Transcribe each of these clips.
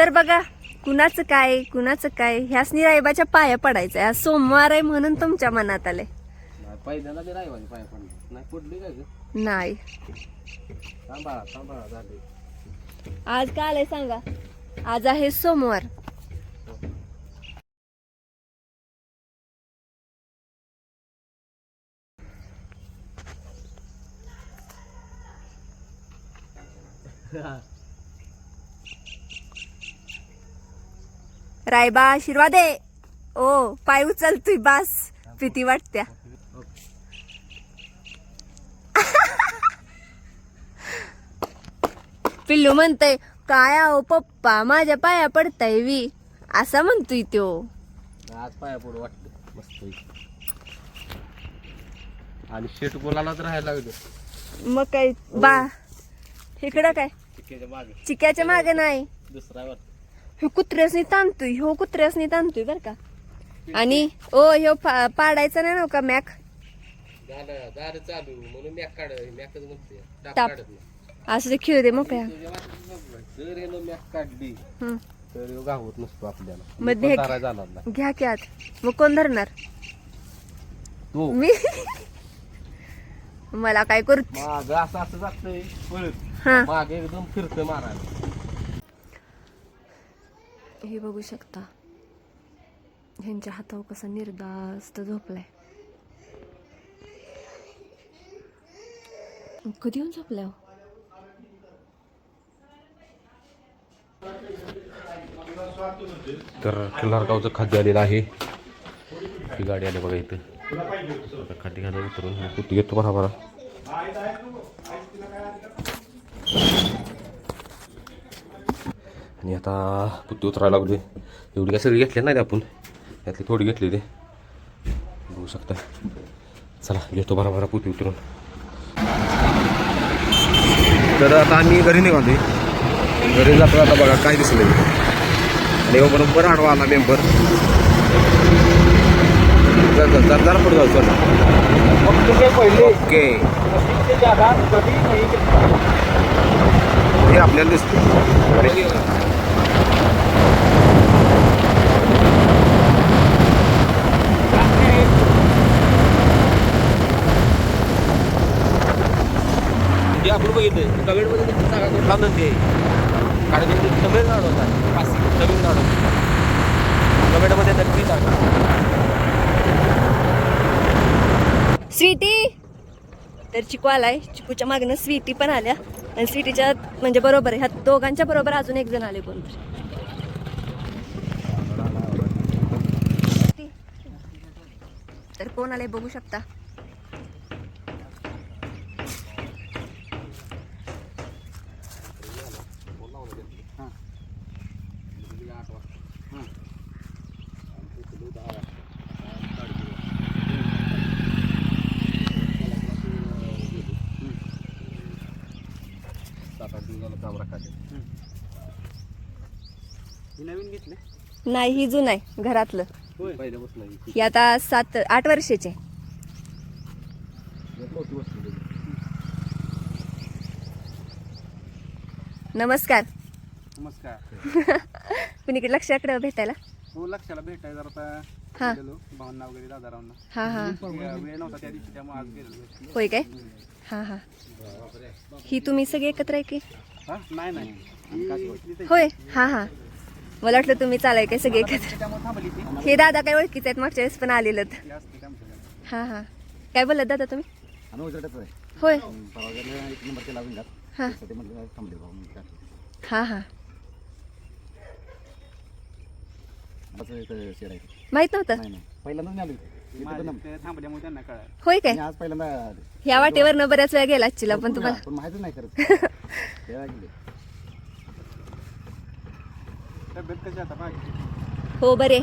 तर बघा कुणाचं काय कुणाचं काय? ह्यासनी रायबाच्या पाया पडायचं आज सोमवार आहे म्हणून तुमच्या मनात आले नाही, आज काय आलंय सांगा? आज आहे सोमवार. रायबा आशीर्वाद आहे. ओ पाय उचलतोय बास. भीती वाटत्या. पिल्लू म्हणतय काय आहो पप्पा माझ्या पाया पडताय वी. असा म्हणतोय त्यो. आज पाया वाटतं. मस्त आणि शेट बोलायलाच राहायला लागलं. मग काय बा. इकडं काय? चिक्याच्या मागे नाही. दुसरा वाटतं. ह्यो कुत्र्यासनी ताणतोय ह्यो कुत्र्यासनी ताणतोय बर का. आणि ओ ह्यो पाडायचा नाही ना का मॅक? असं ते खेळ दे मग हं. घ्या की आत. मग कोण धरणार? मी? मला काय करू माग असं असं जातंय हा. मागे एकदम फिरतं मारायला. हे बघू शकता. ह्यांच्या हातावर कसा निर्दास्त झोपलाय. कधी येऊन झोपलाय हो? तर किल्लारगावचं खाद्य आलेलं आहे. ही गाडी आली बघा इथं. आता खाद्य घालून उतरून. कुठे येतो बरा. बरोबर आणि आता पुत्ती उतरायला लागली एवढी काय सगळी घेतली नाही आपण. त्यातली थोडी घेतली ते बघू शकता चला घेतो बरोबर पुती उतरून. तर आता आम्ही घरी निघालोय. घरी जातो आता बघा काय दिसलं आणि हो, बरोबर आडवा आला मेंबर. जर जरा पुढे जाऊ चल. ओके. हे आपल्याला दिसतं आपण बघितलं कमेंटमध्ये जागा कुठला नंदी आहे. कारण की तमिळनाडू होता पाच तमिळनाडू. कमेंटमध्ये नक्की जागा स्वीटी! तर चिकू आलाय चिकूच्या मागणं स्वीटी पण आल्या. आणि स्वीटीच्या म्हणजे बरोबर ह्या दोघांच्या बरोबर अजून एक जण आले कोणतरी तर कोण आले बघू शकता. नवीन घेतले? नाही ही जुन आहे घरातलं. पहिल्यापासून नाही. ही आता सात आठ वर्षाचे आहे. नमस्कार. नमस्कार. कुणीकडे लक्षाकडे भेटायला? हो लक्षाला भेटायचं जरा हा. आता गेलो भावना वगैरे दादारावना. हा हा. वेळ नव्हता त्या दिवशी त्यामुळे आज गेलो होय काय? हा हा. ही तुम्ही सगळे एकत्र आहे की? हा? नाही. होय. हा हा. मला वाटलं तुम्ही चालाय काय सगळे एकत्र. हे दादा काय ओळखीचे आहेत? मागच्या वेळेस पण आलेलं हा हा. काय बोलत दादा तुम्ही? होय. हा. हा हा. माहीत नव्हतं. होय काय. ह्या वाटेवरनं बऱ्याच वेळा गेला चिला पण तुम्हाला पण माहितच नाही करत तेव्हा गेले तब्येत कशी आता हो बरे.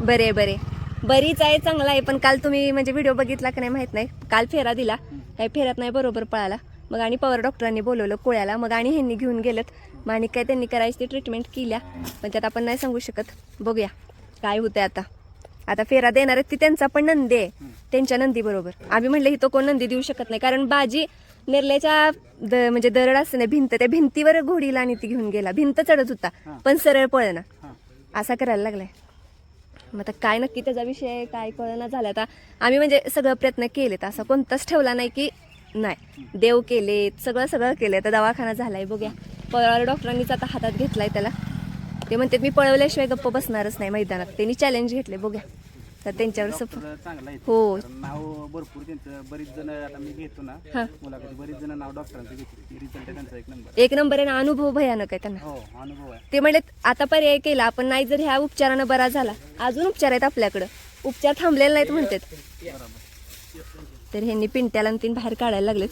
बरे बरे. बरीच आहे चांगला आहे. पण काल तुम्ही म्हणजे व्हिडिओ बघितला की नाही माहीत नाही. काल फेरा दिला. काही फेऱ्यात नाही बरोबर पळाला. मग आणि पवार डॉक्टरांनी बोलवलं कोळ्याला. मग आणि ह्यांनी घेऊन गेलत. मग आणि काय त्यांनी करायची ती ट्रीटमेंट केल्या. पण त्यात आपण नाही सांगू शकत. बघूया. काय होतंय आता. आता फेरा देणार आहेत ती त्यांचा पण नंदी आहे. त्यांच्या नंदी बरोबर. आम्ही म्हणलं इथं कोण नंदी देऊ शकत नाही. कारण बाजी नेरल्याच्या द म्हणजे दरड असते ना भिंत त्या भिंतीवर घोडीला आणि ती घेऊन गेला. भिंत चढत होता पण सरळ पळना हां. असा करायला लागलाय. मग आता काय नक्की त्याचा विषय काय कळना झालं? आता आम्ही म्हणजे सगळं प्रयत्न केलेत. असा कोणताच ठेवला नाही की नाही. देव केले सगळं सगळं केलं तर दवाखाना झालाय बघूया. पळवायला डॉक्टरांनीच आता हातात घेतलाय त्याला. ते म्हणतात मी पळवल्याशिवाय गप्प बसणारच नाही मैदानात. त्यांनी चॅलेंज घेतले बघूया. तर त्यांच्यावर सप डॉक्टर चांगला आहे हो. कारण नाव भरपूर त्यांचं. बरीच जण आता मी घेतो ना हा. मुलाखती. बरीच जण नाव डॉक्टरांचं रिझल्ट त्यांचा एक नंबर एक नंबर आहे ना अनुभव भयानक आहे त्यांना. हो अनुभव आहे. ते म्हणले आता पर्याय केला आपण नाही जर ह्या उपचारानं बरा झाला अजून उपचार आहेत आपल्याकडं. उपचार थांबलेले नाहीत म्हणतात. तर ह्यांनी पिंट्याला आणि तीन बाहेर काढायला लागलेत.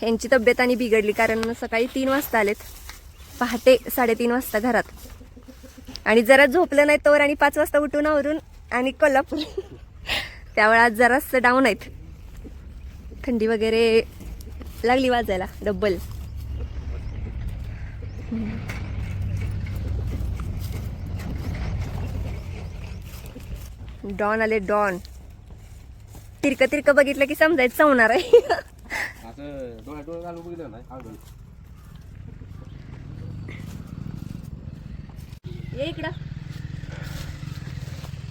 ह्यांची तब्येत आणि बिघडली कारण सकाळी तीन वाजता आलेत. पहाटे साडेतीन वाजता घरात. आणि जरा झोपलं नाही तोवर आणि पाच वाजता उठून आवरून आणि कोल्हापूर त्यावेळेस आज जरासं डाऊन आहेत. थंडी वगैरे लागली वाजायला डब्बल डॉन आले डॉन तिरकं तिरकं बघितलं की समजायचं चावणार आहे. ये इकडं.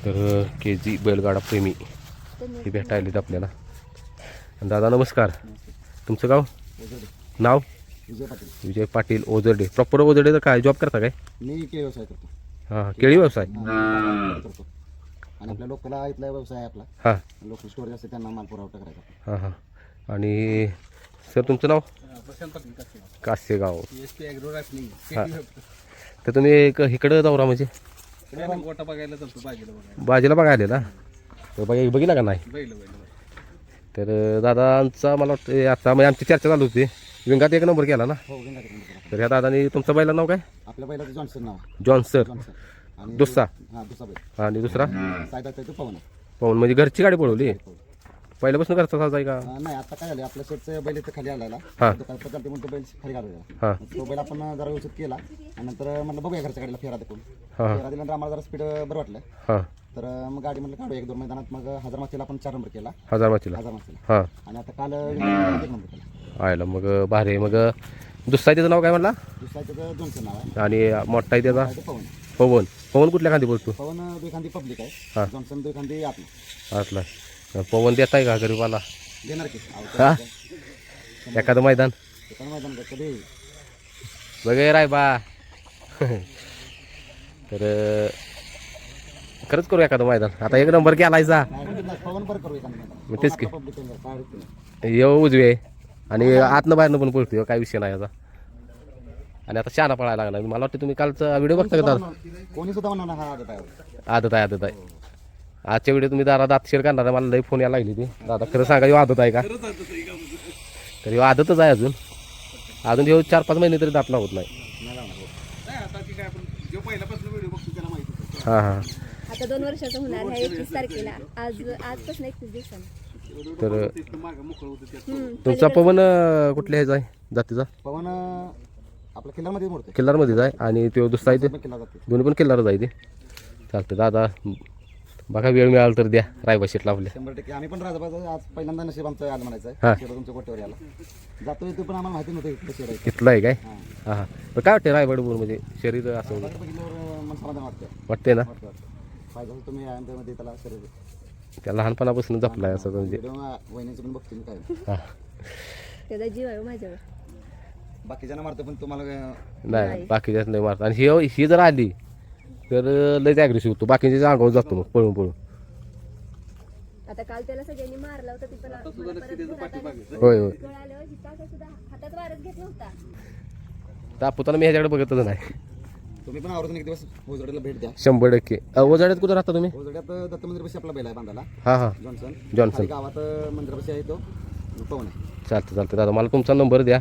तर के जी बैलगाडा प्रेमी हे भेटायलेत आपल्याला. आणि दादा नमस्कार. तुमचं गाव? नाव? विजय पाटील विजय पाटील ओझरडे. प्रॉपर ओझरडे तर काय? जॉब करता काय? मी केळी व्यवसाय करतो. हां केळी व्यवसाय? हा, करतो आणि आपल्या लोकला इथला व्यवसाय आहे आपला. हां. लोकल स्टोरेज असते त्यांना माल पुरवठा करायचा हां हां. आणि सर तुमचं नाव? कासेगाव. हां. तर तुम्ही एक इकडं जाऊरा म्हणजे. गोटा बघायला चालतो बागेला बघायला. बाजीला तर बघा बघितला का नाही? बैल बैल तर दादांचा मला वाटतं आता म्हणजे आमची चर्चा चालू होती. विंगात एक नंबर केला ना? हो तर ह्या दादानी तुमचं बैला नाव काय? आपल्या बैलाचं जॉन्सन नाव. आहे. जॉन्सन. आणि दुसरा. हा दुसरा बैल. आणि दुसरा? तो पवन पाहून म्हणजे घरची गाडी पळवली. पहिल्यापासून घरचा साजा आहे का? अं, नाही आता काय झालं आपल्या शेटचं बैल इथं खाली आलेला. हा. दुकान चालते म्हणून तो बैल खाली घालवला हां. तो बैल आपण जरा व्यवस्थित केला आणि नंतर म्हणलं बघूया घरच्या गाडीला फेरा देखून हां. फेरा दिल्यानंतर आम्हाला जरा स्पीड बरं वाटलं. हां. तर मग गाडी म्हणलं काढू एक दोन मैदानात. मग हजार माचीला आपण चार नंबर केला. हजार माचीला हजार माचीला हां. आणि आता काल एक नंबर केला. आयला मग भारी आहे. मग दुसरा आहे त्याचं नाव काय म्हणला? दुसरा त्याचं दोनचं नाव आहे. आणि मोठा आहे त्याचा? ते पवन. पवन. पवन कुठल्या खांदी बोलतो? पवन दुखांदी पब्लिक हा. आहे जॉन्सन दुखांदी आतलं. असला पवन देत आहे का गरीबाला? देणार की? हा? एखादं मैदान? दुकान मैदान का? कधी? बघे राय बा. तर खरंच करू एखादं मैदान. आता एक नंबर केलायचा मैदान. मग तेच की. येऊ उजवी. आहे आणि आतनं बाहेरनं पण पळतो काय विषय नाही याचा. आणि आता शहाणा पळायला लागला मला वाटतं तुम्ही कालचा व्हिडिओ बघता का कोणी सुद्धा आहे. आदत आहे आदत आहे. आजच्या व्हिडिओ तुम्ही दादा दात शेअर करणार आहे. मला लई फोन यायला लागली ती. दादा खरं सांगा ह्यो आदत आहे का? तर ह्यो आदतच आहे अजून. अजून ह्यो चार पाच महिने तरी दातला होत नाही. हो. नाही आता ती काय आपण जो पहिल्यापासून व्हिडिओ बघतो त्याला माहिती हां. हां आता दोन वर्षाचं होणार ह्या एकवीस तारखेला. आज आजपासून एकवीस दिवसांनी. तर. तुमचा पवन अं, कुठल्या ह्याचा आहे? जातीचा? पवन अं, आपल्या किल्ल्यामध्ये मोडते किल्लारमध्येच आहे. आणि तो दुसरा आहे ते? किल्ला जाते दोन्ही पण किल्लारच आहे ते? चालतं दादा बघा वेळ मिळाला तर द्या. रायबा आपल्या शंभर टक्के. आम्ही पण राजाबाज आज पहिल्यांदा नशीब आमचं आलं म्हणायचं हा. आहे शेड तुमच्या गोट्यावर याला जातो येतो पण आम्हाला माहिती नव्हतं शेड आहे. तिथलं आहे काय? हां. हां हां. काय वाटतं रायगड बोल म्हणजे शरीर असं बाहेर बघितल्यावर मन समाधान वाटतं वाटते ना? वाटतं वाटतं तुम्ही त्याला शरीर त्या लहानपणापासून जपलाय असं म्हणजे. व्हिडिओ वहिनीचं पण बघतो मी काय. हां. त्याचा जीव आहे हो माझ्यावर. बाकीच्यांना मारतो पण तुम्हाला काय- नाही. बाकीच्याच नाही मारत. आणि ही ही जर आली तर लयच ॲग्रेसिव्ह होतो. बाकीच्या अंगावर जातो मग पळून पळून. आता काल त्याला सगळ्यांनी मारला होता ती पण मला परत घरात आलं. होय होय. कळालं हिचा असं सुद्धा हातात वारच घेतला होता तापुताना मी ह्याच्याकडे बघतच नाही. तुम्ही पण आवर्जून एक दिवस ओझरड्याला भेट द्या. शंभर टक्के. अ, ओझाड्यात कुठं राहता तुम्ही? ओझरड्यात दत्त मंदिरपाशी आपला बैल आहे बांधाला हां हां. जॉन्सन. जॉन्सन. खाली गावात मंदिरापाशी आहे तो. पवन आहे चालतं चालतं दादा मला तुमचा नंबर द्या.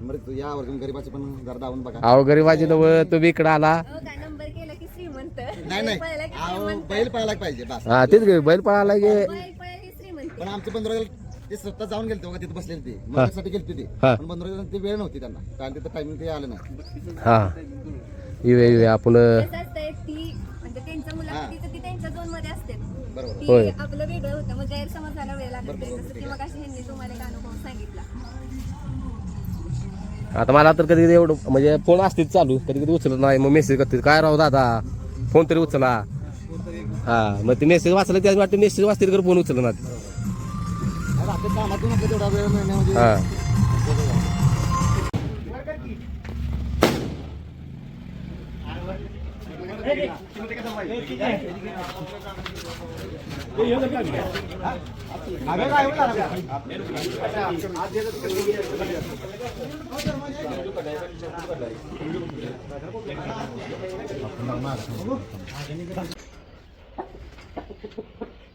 बरं तू या आवर्जून गरीबाचे पण जरा दावून बघा. अहो गरीबाजी नवं तुम्ही इकडं आला. अहो काय नंबर केला की श्रीमंत नाही नाही. अहो, बैल पळायला पाहिजे बस. हा तेच गे बैल पळाला गे की पण आमचे बंधुराज ते स्वतः जाऊन गेलते बघा तिथे बसलेले ते. मदतीसाठी गेलते ते. हा. पण ते वेळ नव्हती त्यांना. कारण तिथं टायमिंग ते आलं नाही. हां. येऊया येऊया आपण कसं असतंय ती म्हणजे त्यांच्या मुलाखतीचं ती त्यांच्या झोनमध्ये असते. बरोबर. की होय. आपलं वेगळं होतं मग गैरसमज झाला वेळ लागत नाही. जसं की मग ह्यांनी तुम्हाला एक अनुभव सांगितला. आता मला तर कधी कधी एवढं म्हणजे फोन असते चालू. कधी कधी उचलत नाही मग मेसेज करते. काय राव दादा? फोन तरी उचला. हा मग ते मेसेज वाचला त्याच वाटतं मेसेज वाचतील तर फोन उचलला ना हा. आपल्या कामातून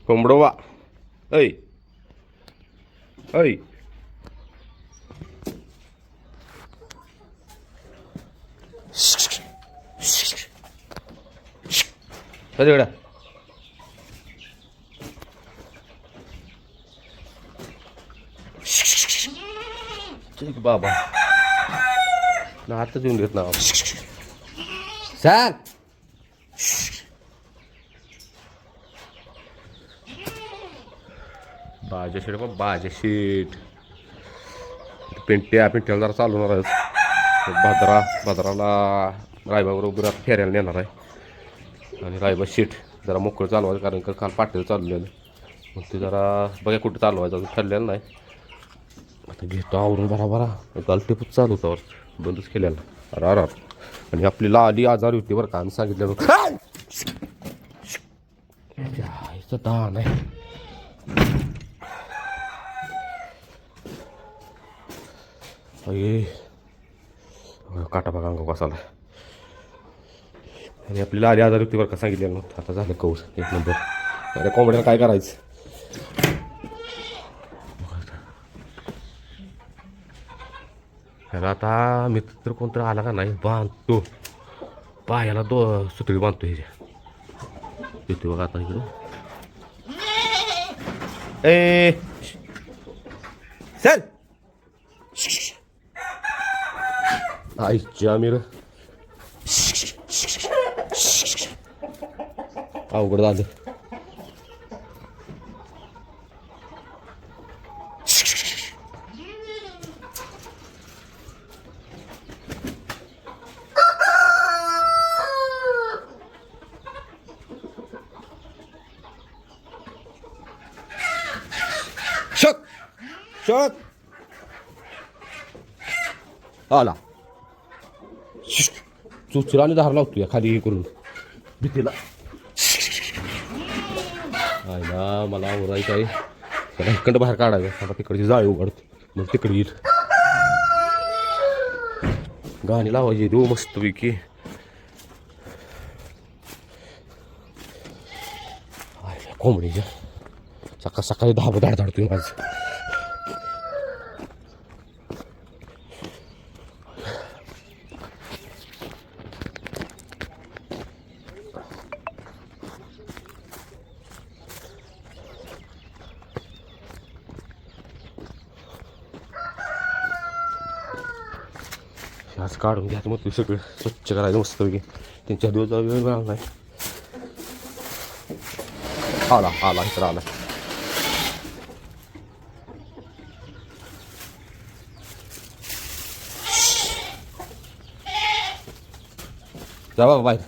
कोंबडोवा ऐ ऐ कधी ठीक बाबा. ना आताच येऊन घेत ना सांग. बाजा शीट बा बाजा शीट पिंट्या पिंट्याला जरा चालवणार आहे भाद्रा भाद्राला रायबाबरोबर फेऱ्याला नेणार आहे. आणि रायबा शीट जरा मोकळं चालवायचं कारण का काल पाटील चाललेलं. मग ते जरा बघा कुठं चालवायचं अजून ठरलेलं नाही. आता घेतो आवरून बराबरा काल टिपूच चालू होता बंदच केलेला. अरे अरे आणि आपली लाली आजारी होती बरं का आम्ही सांगितलं होतं. जायचं दान आहे. काटा बघा अंग कसाला आणि आपली लाली आजारी होती बरं का सांगितलेलं नव्हतं. आता झालं कौस एक नंबर. अरे कोंबड्याला काय करायचं? ह्याला आता मित्र कोणतरी आला का नाही बांधतो पायाला दो सुतळी बांधतो ह्याच्या येतो बघा आता इकडं ए सर आईच्या मिर अवघड झालं आला चुचराने धार लावतो या खाली हे करून भीतीला आयला मला आवरायचं आहे त्याला इकडं बाहेर काढायचं आता तिकडची जाळी उघडतो मग तिकडे येईल गाणी लावायची देऊ मस्तपैकी आयला कोंबडीच्या सकाळ सकाळी धाब धाड धाडतोय माझं आज काढून घ्या. मग ते सगळं स्वच्छ करायचं मस्तपैकी. त्यांच्या दिवसाचा वेळ मिळाला नाही. आला आला इकडं आला. जा बाबा बाहेर.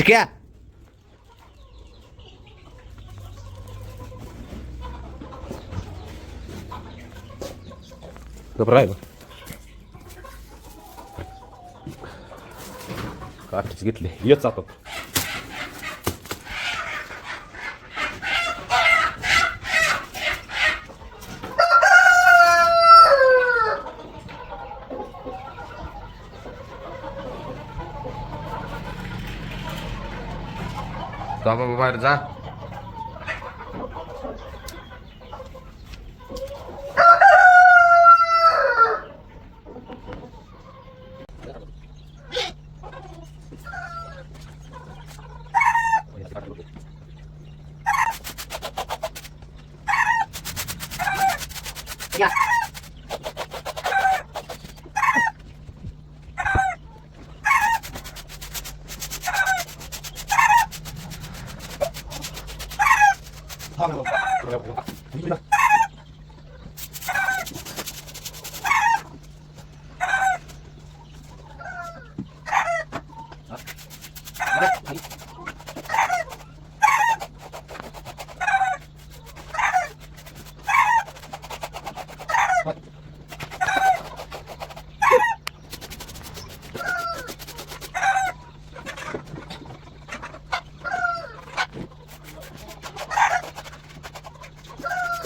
चिक्या घबरायला काठीच घेतले. येच आता येत जातात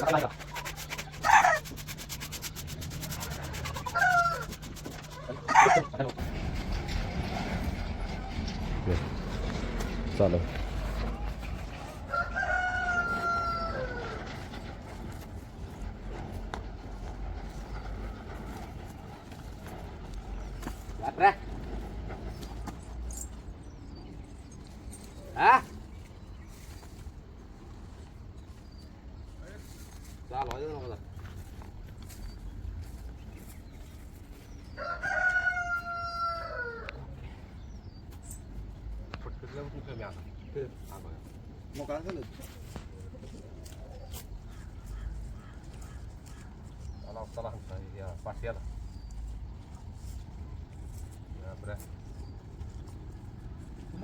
जा बाबा बाहेर जा चालेल मोकळा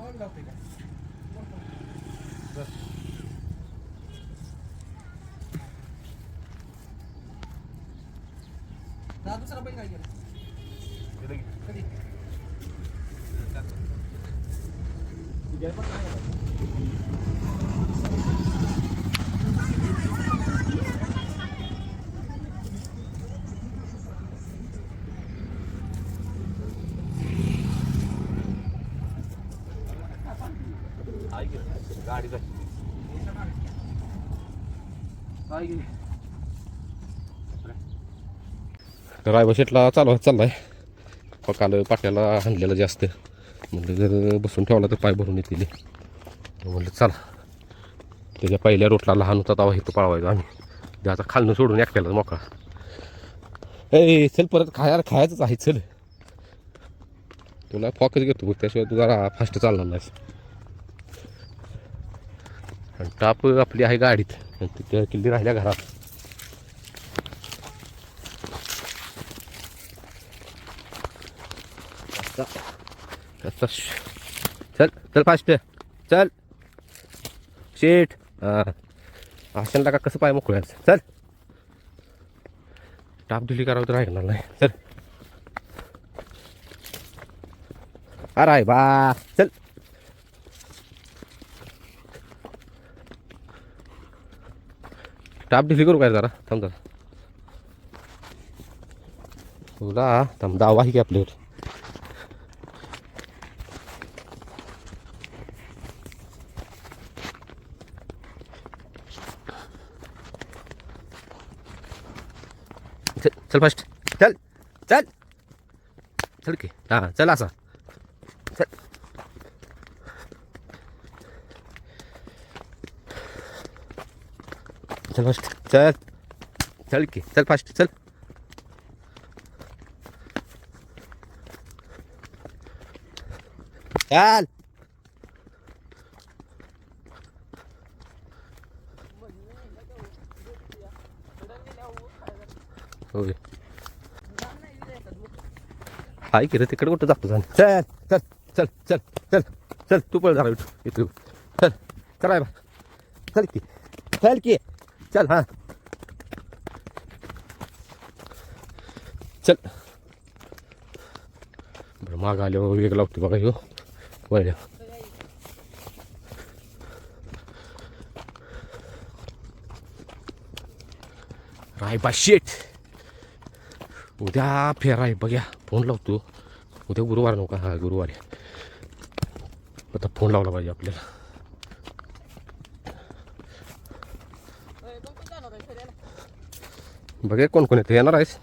तुम्हाला लावते का दहा दुसरा बैल काय केलं रायबा शेटला चालू चाललाय. पकाल पाट्याला हाणलेलं जास्त. म्हणलं जर बसून ठेवला तर पाय भरून येतील. म्हणलं चला. त्याच्या पहिल्या रोटला लहान होता तवा इथं पळवायचं आम्ही. त्याचा खालनं सोडून एकट्याला मोकळा. ए चल परत खायला खायचंच आहे चल. तुला फॉकच घेतो बघ त्याशिवाय तू जरा फास्ट चालणार नाहीस. आणि टाप आपली आहे गाडीत. आणि तिथे किल्ली राहिल्या घरात. चल चल फास्ट चल. शेट हां. आशनला का कसं पाय मोकळ्याचं चल. टाप दिली करावं तर ऐकणार नाही. चल. अरे बा. चल. टाप ढिली करू काय जरा? थांब जरा. तुला थांब दावा ही की आपल्यावर चल फास्ट चल. चल. चल की. हां चल असा. चल. चल फास्ट चल. चल की. चल फास्ट चल. चल होय हाय की रे तिकडे कुठं जातो जाण? चल चल चल चल चल चल तू पण झाला इथं चल चल बा चल की चल की. चल हां. चल. बरं माग आल्यावर वेग लावतो बघा ह्यो. वळल्या. रायबा शेट उद्या फेराय बघ्या. फोन लावतो. उद्या गुरुवार नव्हता हा गुरुवार. आहे आता फोन लावला पाहिजे आपल्याला. बघे कोण कोण येते. येणार आहेस?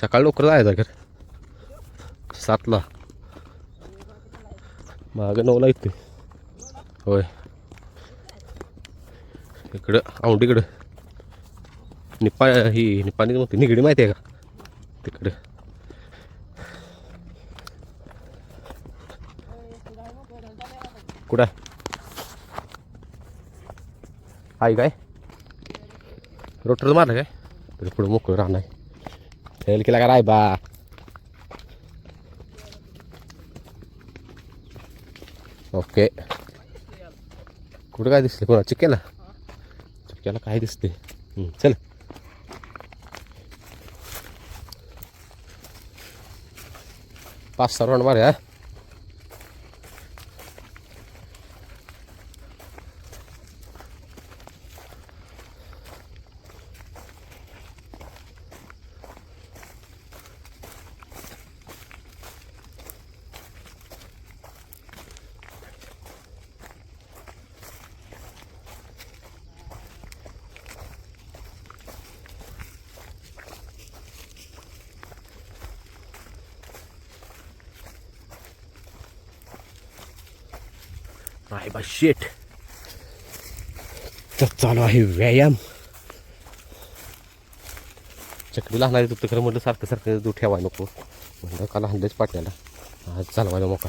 सकाळी लवकर जायचं घर. सातला. मागं नऊला येते होय. इकडं औंडीकडं निप्पा ही निप्पाणी म्हणते निगडी माहिती आहे का? तिकडं. कुठं? आई काय? रोटर मारलं काय? पुढं मोकळं राहणार फेल केला का राय बा ओके. कुठं काय दिसलं कोणा चिक्क्याला? चिक्क्याला काय दिसते चल. पाच सहा राऊंड मारे हा. आहे बा शेट तर चालू आहे व्यायाम. चकडी लहान तू खरं म्हटलं सारखं सारखं तू ठेवाय नको. म्हणलं काल हल्लेच पाट्याला. आज चालवायला मोका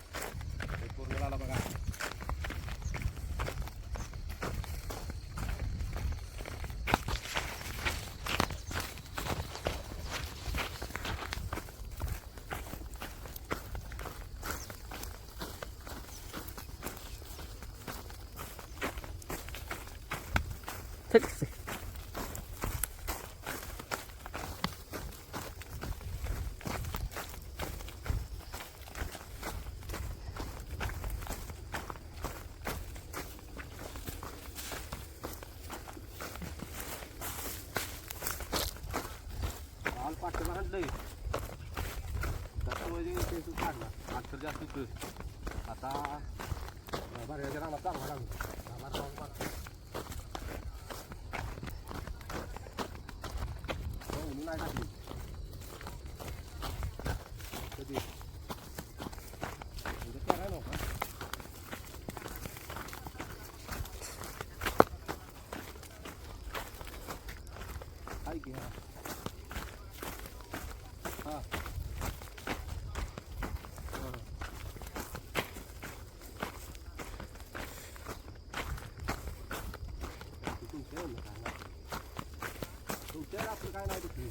काल पाठीला हाणलंय म्हणजे ते तू काढला अक्षर जास्त होतं आता बऱ्याच्या रानात चांगला लागला रानात जाऊन बघा. नाही टाकली. कधी? म्हणजे करायला नव्हता. आहे की हा. हा. तुमच्या येऊन नका ना. तुमच्या आपलं काय नाही दुखली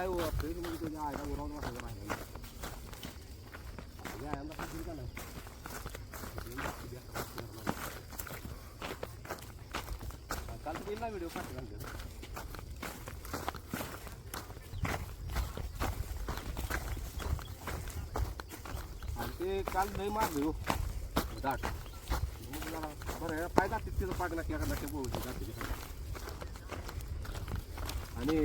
पहिले काय हो फ्रीजमध्ये तुझ्या आयला उरावून वाटायचं राहिलं व्यायामला काय दिली का नाही दिली का? दिली आता. हा, काल तर दिला व्हिडिओ पाठी घालते आणि ते काल लई मारले हो दाट मग जरा बरं आहे, पाय दाट तिथं पाठ नक्की एका नक्की बोलू आणि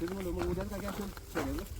तेच म्हणलं मग उद्या काय असेल सोडायचं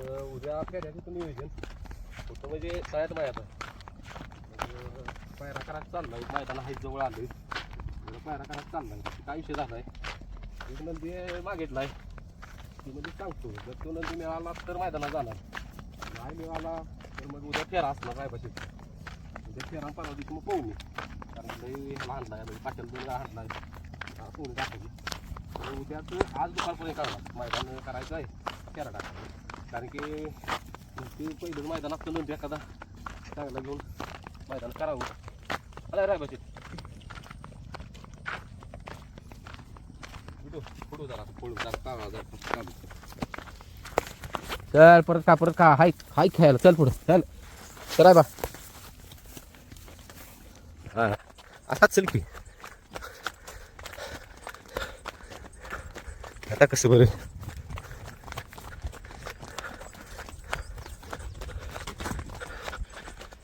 तर उद्या फेऱ्याचं तुम्ही नियोजन होतं म्हणजे तळ्यात मायात म्हणजे पायरा करायचं चाललाय मैदाना आहे जवळ आले पायरा करायचं चाललाय. काय विषय झालाय? एक नंदी मागितलाय. ती म्हणजे सांगतो जर तो नंदी मिळाला तर मैदाना जाणार. नाही मिळाला तर मग उद्या फेरा असणार रायबाशी. उद्या फेरा परवा दिवशी मग पोहू मी कारण लई लहान आहे पाचल दोन वेळा हाणलाय. पोहून टाकायची उद्या आज दुपारपर्यंत काढला मैदान करायचं आहे फेरा टाकायचं कारण की ते पहिलं मैदान असतं नंतर एखादा. चांगला घेऊन मैदान करावं. आला राय फोटो चल परत का परत का हाय हाय खेळायला. चल पुढं चल. चल बा. हा. आता चल की. आता कसं बरं?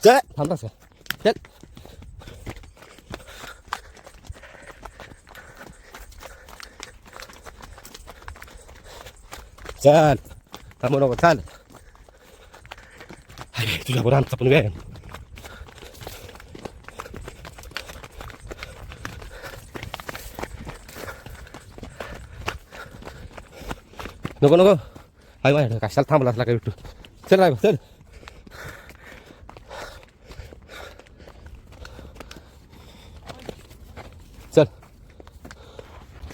चल थांब तसं चल चल थांबू नको चाल अरे तुझ्या बरोबर आमचा पण व्यायाम नको नको हाय माझ्या कशाला थांबला असला काय विठू चल राय चल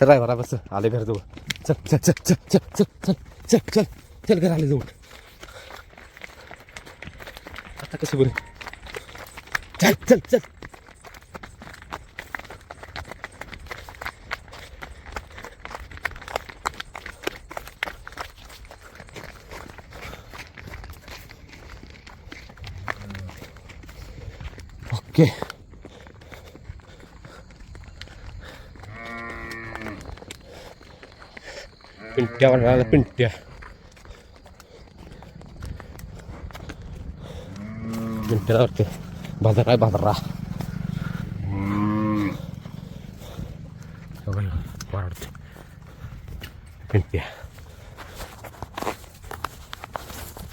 चल राय बरा बस आले घर जवळ चल चल चल चल चल चल चल चल चल चल घर आले जवळ आता कसं बरं चल चल चल ओके पिंट्या वरणाला पिंट्या पिंट्याला वरती भादरा भादरा